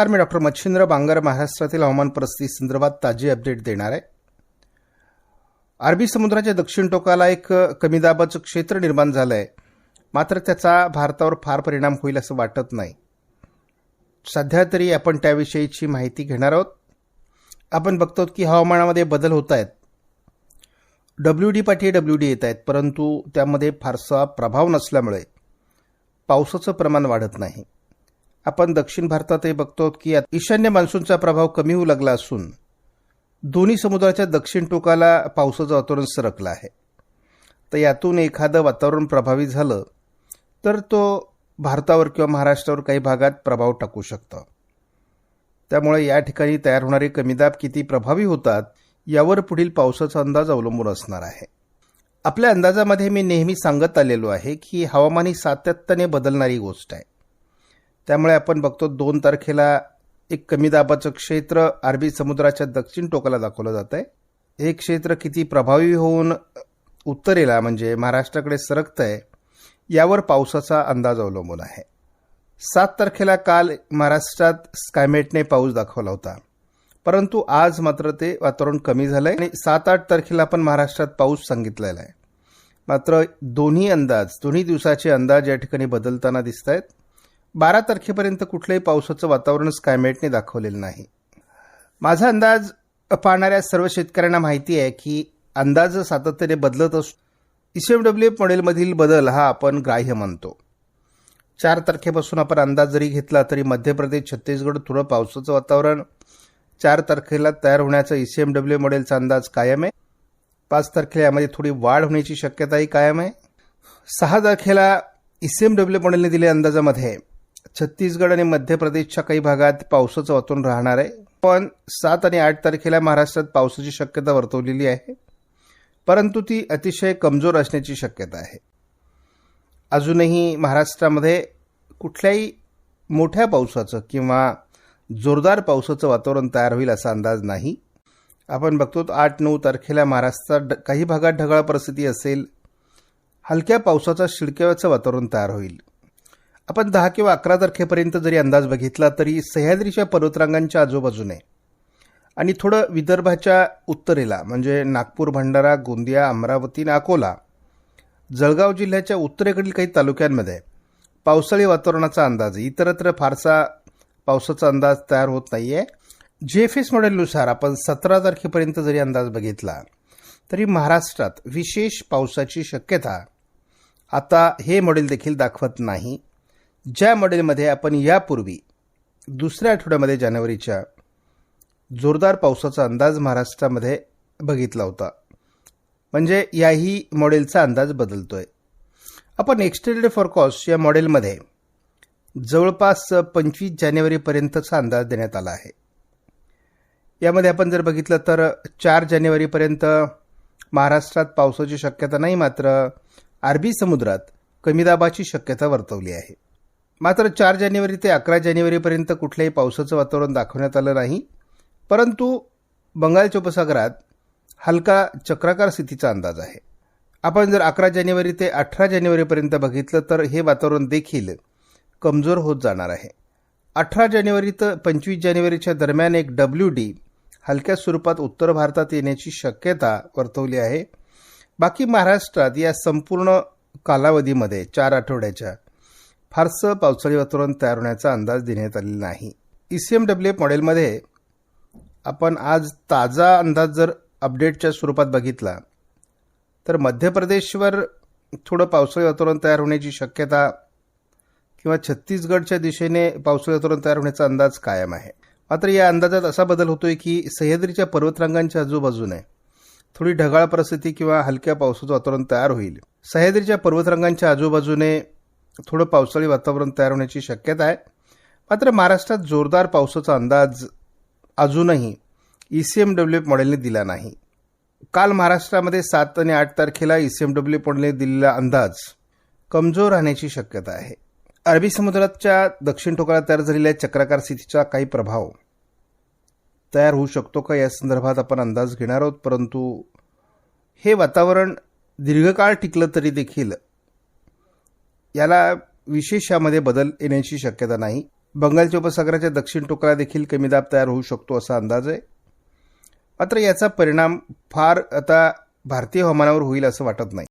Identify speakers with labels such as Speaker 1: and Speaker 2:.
Speaker 1: नमस्कार मी डॉक्टर मच्छिंद्र बांगर. महाराष्ट्रातील हवामान परिस्थिती संदर्भात ताजी अपडेट देणार आहे. अरबी समुद्राच्या दक्षिण टोकाला एक कमी दाबाचं क्षेत्र निर्माण झालं आहे मात्र त्याचा भारतावर फार परिणाम होईल असं वाटत नाही. सध्या तरी आपण त्याविषयीची माहिती घेणार आहोत. आपण बघतो की हवामानामध्ये बदल होत आहेत. डब्ल्यू डी पाठी डब्ल्यू डी येत आहेत परंतु त्यामध्ये फारसा प्रभाव नसल्यामुळे पावसाचं प्रमाण वाढत नाही. आपण दक्षिण भारतातही बघतो की ईशान्य मान्सूनचा प्रभाव कमी होऊ लागला असून दोन्ही समुद्राच्या दक्षिण टोकाला पावसाचं वातावरण सरकलं आहे. तर यातून एखादं वातावरण प्रभावित झालं तर तो भारतावर किंवा महाराष्ट्रावर काही भागात प्रभाव टाकू शकतं. त्यामुळे या ठिकाणी तयार होणारे कमी दाब किती प्रभावी होतात यावर पुढील पावसाचा अंदाज अवलंबून असणार आहे. आपल्या अंदाजामध्ये मी नेहमी सांगत आलेलो आहे की हवामान ही सातत्याने बदलणारी गोष्ट आहे. त्यामुळे आपण बघतो दोन तारखेला एक कमी दाबाचं क्षेत्र अरबी समुद्राच्या दक्षिण टोकाला दाखवलं जात आहे हे क्षेत्र किती प्रभावी होऊन उत्तरेला म्हणजे महाराष्ट्राकडे सरकत आहे यावर पावसाचा अंदाज अवलंबून आहे. सात तारखेला काल महाराष्ट्रात स्कायमेटने पाऊस दाखवला होता. परंतु आज मात्र ते वातावरण कमी झालं आहे आणि सात आठ तारखेला पण महाराष्ट्रात पाऊस सांगितलेला आहे. मात्र दोन्ही अंदाज दोन्ही दिवसाचे अंदाज या ठिकाणी बदलताना दिसत आहेत बारा तारखेपर्यंत कुठलंही पावसाचं वातावरण क्लायमेटने दाखवलेलं नाही. माझा अंदाज पाहणाऱ्या सर्व शेतकऱ्यांना माहिती आहे की अंदाज सातत्याने बदलत असतो. इसीएमडब्ल्यू मॉडेलमधील बदल हा आपण ग्राह्य मानतो. चार तारखेपासून आपण अंदाज जरी घेतला तरी मध्य प्रदेश छत्तीसगड थोडं पावसाचं वातावरण चार तारखेला तयार होण्याचा ईसीएमडब्ल्यू मॉडेलचा अंदाज कायम आहे. पाच तारखेला यामध्ये थोडी वाढ होण्याची शक्यताही कायम आहे. सहा तारखेला ईसीएमडब्ल्यू मॉडेलने दिलेल्या अंदाजामध्ये छत्तीसगड आणि मध्य प्रदेशच्या काही भागात पावसाचं वातावरण राहणार आहे. पण सात आणि आठ तारखेला महाराष्ट्रात पावसाची शक्यता वर्तवलेली आहे. परंतु ती अतिशय कमजोर असण्याची शक्यता आहे. अजूनही महाराष्ट्रामध्ये कुठल्याही मोठ्या पावसाचं किंवा जोरदार पावसाचं वातावरण तयार होईल असा अंदाज नाही. आपण बघतो आठ नऊ तारखेला महाराष्ट्रात काही भागात ढगाळ परिस्थिती असेल. हलक्या पावसाचा शिडक्याचं वातावरण तयार होईल. आपण दहा किंवा अकरा तारखेपर्यंत जरी अंदाज बघितला तरी सह्याद्रीच्या पर्वतरांगांच्या आजूबाजूने आणि थोडं विदर्भाच्या उत्तरेला म्हणजे नागपूर भंडारा गोंदिया अमरावती आणि अकोला जळगाव जिल्ह्याच्या उत्तरेकडील काही तालुक्यांमध्ये पावसाळी वातावरणाचा अंदाज आहे इतरत्र फारसा पावसाचा अंदाज तयार होत नाही आहे जे एफ एस मॉडेलनुसार आपण सतरा तारखेपर्यंत जरी अंदाज बघितला तरी महाराष्ट्रात विशेष पावसाची शक्यता आता हे मॉडेल देखील दाखवत नाही. ज्या मॉडेलमध्ये आपण यापूर्वी दुसऱ्या आठवड्यामध्ये जानेवारीच्या जोरदार पावसाचा अंदाज महाराष्ट्रामध्ये बघितला होता. म्हणजे याही मॉडेलचा अंदाज बदलतोय. आपण एक्सटेंडेड फॉरकॉस्ट या मॉडेलमध्ये जवळपास पंचवीस जानेवारीपर्यंतचा अंदाज देण्यात आला आहे. यामध्ये आपण जर बघितलं तर चार जानेवारीपर्यंत महाराष्ट्रात पावसाची शक्यता नाही मात्र अरबी समुद्रात कमी दाबाची शक्यता वर्तवली आहे. मात्र चार जानेवारी ते अकरा जानेवारीपर्यंत कुठल्याही पावसाचं वातावरण दाखवण्यात आलं नाही. परंतु बंगालच्या उपसागरात हलका चक्राकार स्थितीचा अंदाज आहे. आपण जर अकरा जानेवारी ते अठरा जानेवारीपर्यंत बघितलं तर हे वातावरण देखील कमजोर होत जाणार आहे. अठरा जानेवारी तर पंचवीस जानेवारीच्या दरम्यान एक डब्ल्यू डी हलक्या स्वरूपात उत्तर भारतात येण्याची शक्यता वर्तवली आहे. बाकी महाराष्ट्रात या संपूर्ण कालावधीमध्ये चार आठवड्याच्या फारसं पावसाळी वातावरण तयार होण्याचा अंदाज देण्यात आलेला नाही. E C M W F मॉडेलमध्ये आपण आज ताजा अंदाज जर अपडेटच्या स्वरूपात बघितला तर मध्य प्रदेशवर थोडं पावसाळी वातावरण तयार होण्याची शक्यता किंवा छत्तीसगडच्या दिशेने पावसाळी वातावरण तयार होण्याचा अंदाज कायम आहे. मात्र या अंदाजात असा बदल होतोय की सह्याद्रीच्या पर्वतरांगांच्या आजूबाजूने थोडी ढगाळ परिस्थिती किंवा हलक्या पावसाचं वातावरण तयार होईल. सह्याद्रीच्या पर्वतरांगांच्या आजूबाजूने थोडं पावसाळी वातावरण तयार होण्याची शक्यता आहे. मात्र महाराष्ट्रात जोरदार पावसाचा अंदाज अजूनही ई सी एम डब्ल्यू मॉडेलने दिला नाही. काल महाराष्ट्रामध्ये सात आणि आठ तारखेला ई सी एम डब्ल्यू मॉडेलने दिलेला अंदाज कमजोर राहण्याची शक्यता आहे. अरबी समुद्राच्या दक्षिण टोकाला तयार झालेल्या चक्राकार स्थितीचा काही प्रभाव तयार होऊ शकतो का? या संदर्भात आपण अंदाज घेणार आहोत परंतु हे वातावरण दीर्घकाळ टिकलं तरी देखील याला विशेष यामध्ये बदल येण्याची शक्यता नाही. बंगालच्या उपसागराच्या दक्षिण टोकाला देखील कमी दाब तयार होऊ शकतो असा अंदाज आहे. मात्र याचा परिणाम फार आता भारतीय हवामानावर होईल असं वाटत नाही.